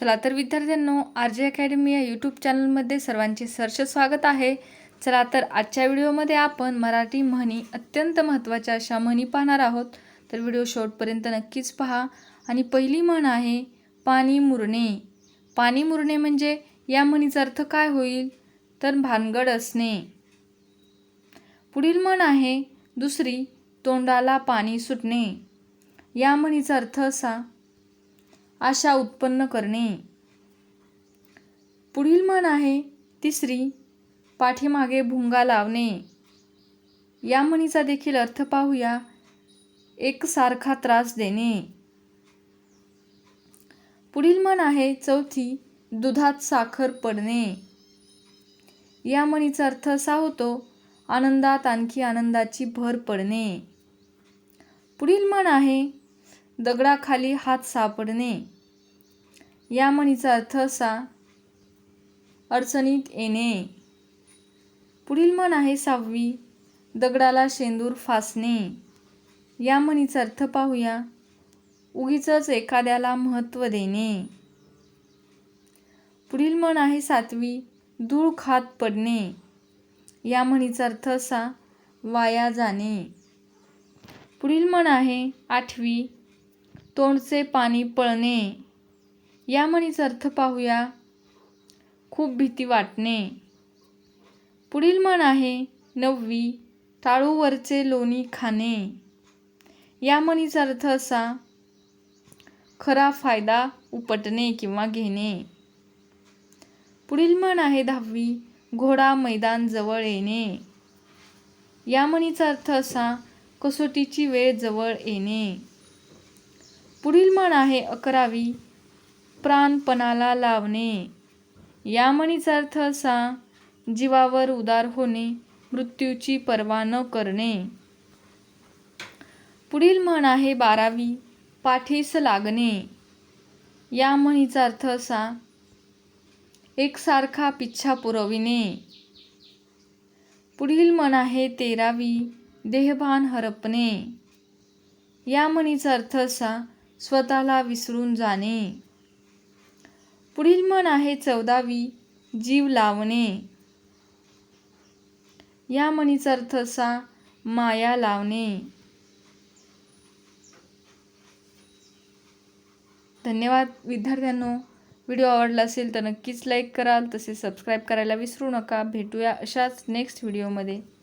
चला तर विद्यार्थ्यांनो आर जे अकॅडमी या यूट्यूब चॅनलमध्ये सर्वांचे सरस स्वागत आहे. चला तर आजच्या व्हिडिओमध्ये आपण मराठी म्हणी अत्यंत महत्त्वाच्या अशा म्हणी पाहणार आहोत. तर व्हिडिओ शेवटपर्यंत नक्कीच पहा. आणि पहिली म्हण आहे पाणी मुरणे. पाणी मुरणे म्हणजे या म्हणीचा अर्थ काय होईल? तर भानगड असणे. पुढील म्हण आहे दुसरी तोंडाला पाणी सुटणे. या म्हणीचा अर्थ असा आशा उत्पन्न करणे. पुढील म्हण आहे तिसरी पाठीमागे भुंगा लावणे. या म्हणीचा देखील अर्थ पाहूया. एकसारखा त्रास देणे. पुढील म्हण आहे चौथी दुधात साखर पडणे. या म्हणीचा अर्थ असा होतो आनंदात आणखी आनंदाची भर पडणे. पुढील म्हण आहे दगडाखाली हात सापडणे. या म्हणीचा अर्थ असा अडचणीत येणे. पुढील म्हण आहे सहावी दगडाला शेंदूर फासणे. या म्हणीचा अर्थ पाहूया उगीच एखाद्याला महत्त्व देणे. पुढील म्हण आहे सातवी धूळ खात पडणे. या म्हणीचा अर्थ असा वाया जाणे. पुढील म्हण आहे आठवी तोंडचे पाणी पळणे. या म्हणीचा अर्थ पाहूया. खूप भीती वाटणे. पुढील म्हण आहे नववी टाळूवरचे लोणी खाणे. या म्हणीचा अर्थ असा खरा फायदा उपटणे किंवा घेणे. पुढील म्हण आहे दहावी घोडा मैदान जवळ येणे. या म्हणीचा अर्थ असा कसोटीची वेळ जवळ येणे. पुढील म्हण आहे अकरावी प्राणपणाला लावणे. या म्हणीचा अर्थ असा जीवावर उदार होणे मृत्यूची पर्वा न करणे. पुढील म्हण आहे बारावी पाठीस लागणे. या म्हणीचा अर्थ असा एकसारखा पिच्छा पुरविणे. पुढील म्हण आहे तेरावी देहभान हरपणे. या म्हणीचा अर्थ असा स्वतःला विसरून जाणे. पुढील म्हण आहे चौदावी जीव लावणे. या म्हणीचा अर्थ असा माया लावणे. धन्यवाद विद्यार्थ्यांनो. व्हिडिओ आवडला असेल तर नक्कीच लाईक कराल तसेच सबस्क्राईब करायला विसरू नका. भेटूया अशाच नेक्स्ट व्हिडिओमध्ये